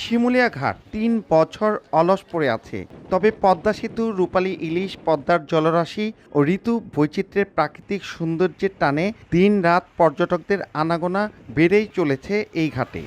শিমুলিয়া ঘাট তিন বছর অলস পড়ে আছে। তবে পদ্মা সেতু, রূপালী ইলিশ, পদ্মার জলরাশি ও ঋতু বৈচিত্র্যের প্রাকৃতিক সৌন্দর্যের টানে দিন রাত পর্যটকদের আনাগোনা বেড়েই চলেছে এই ঘাটে।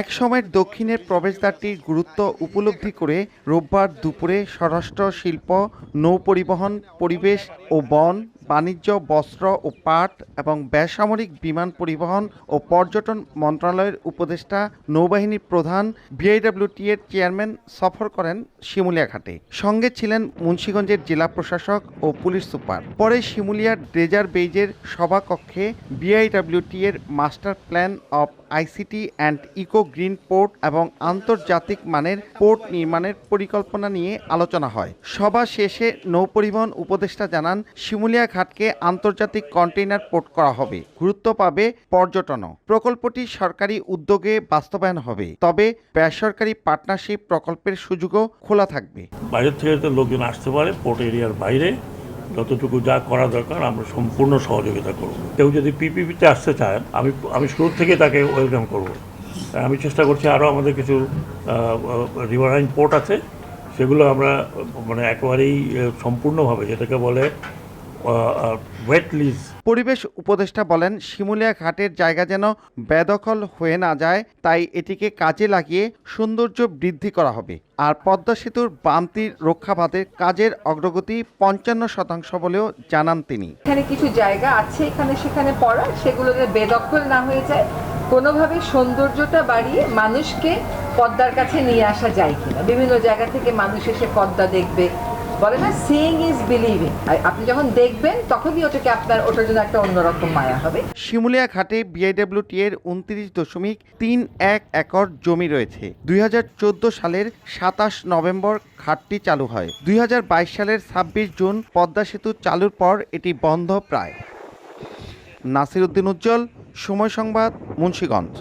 এক সময়ের দক্ষিণের প্রবেশদ্বারটির গুরুত্ব উপলব্ধি করে রোববার দুপুরে স্বরাষ্ট্র শিল্প, নৌ পরিবহন, পরিবেশ ও বন বাণিজ্য, বস্ত্র ও পাট এবং বেসামরিক বিমান পরিবহন ও পর্যটন মন্ত্রণালয়ের উপদেষ্টা নৌবাহিনীর প্রধান বিআইডব্লিউটি এর চেয়ারম্যান সফর করেন শিমুলিয়া ঘাটে সঙ্গে ছিলেন মুন্সীগঞ্জের জেলা প্রশাসক ও পুলিশ সুপার। পরে শিমুলিয়ার ড্রেজার বেইজের সভাকক্ষে বিআইডব্লিউটি এর master plan of ICT and eco green port এবং আন্তর্জাতিক মানের পোর্ট নির্মাণের পরিকল্পনা নিয়ে আলোচনা হয়। সভা শেষে নৌপরিবহন উপদেষ্টা জানান শিমুলিয়া ঘাটকে আন্তর্জাতিক কন্টেইনার পোর্ট করা হবে। গুরুত্ব পাবে পর্যটনও। প্রকল্পটি সরকারি উদ্যোগে বাস্তবায়ন হবে। তবে বেসরকারি পার্টনারশিপ প্রকল্পের সুযোগও খোলা থাকবে। বাইরের থেকে তো লোকজন আসতে পারে পোর্ট এরিয়ার বাইরে। যতটুকু যা করা দরকার, আমরা সম্পূর্ণ সহযোগিতা করব। কেউ যদি পিপিপিতে আসতে চায়, আমি আমি শুরু থেকে তাকে ওয়েলকাম করব। আমি চেষ্টা করছি আরও আমাদের কিছু রিভারাইন পোর্ট আছে। সেগুলো আমরা মানে একেবারেই সম্পূর্ণভাবে, যেটাকে বলে পরিবেশ উপদেষ্টা বলেন শিমুলিয়া ঘাটের জায়গা যেন বেদখল হয়ে না যায় তাই এটিকে কাজে লাগিয়ে সৌন্দর্য বৃদ্ধি করা হবে। আর পদ্মা সেতুর বামতির রক্ষাবাদের কাজের অগ্রগতি পঞ্চান্ন শতাংশ বলেও জানান তিনি। এখানে কিছু জায়গা আছে এখানে সেখানে পড়া সেগুলো বেদখল না হয়ে যায় কোনোভাবে সৌন্দর্যটা বাড়িয়ে মানুষকে পদ্মার কাছে নিয়ে আসা যায় কিনা। বিভিন্ন জায়গা থেকে মানুষ এসে পদ্মা দেখবে বলে না সিইং ইজ বিলিভিং আপনি যখন দেখবেন, তখনই ওটাকে আপনার, ওটার জন্য একটা অন্যরকম মায়া হবে। শিমুলিয়া ঘাটে বিআইডব্লিউটি এর উনত্রিশ দশমিক তিন এক একর জমি রয়েছে। দুই হাজার চোদ্দ সালের সাতাশ নভেম্বর ঘাটটি চালু হয়। দুই হাজার বাইশ সালের ছাব্বিশ জুন পদ্মা সেতু চালুর পর এটি বন্ধ প্রায়। নাসির উদ্দিন উজ্জ্বল, সময় সংবাদ, মুন্সীগঞ্জ।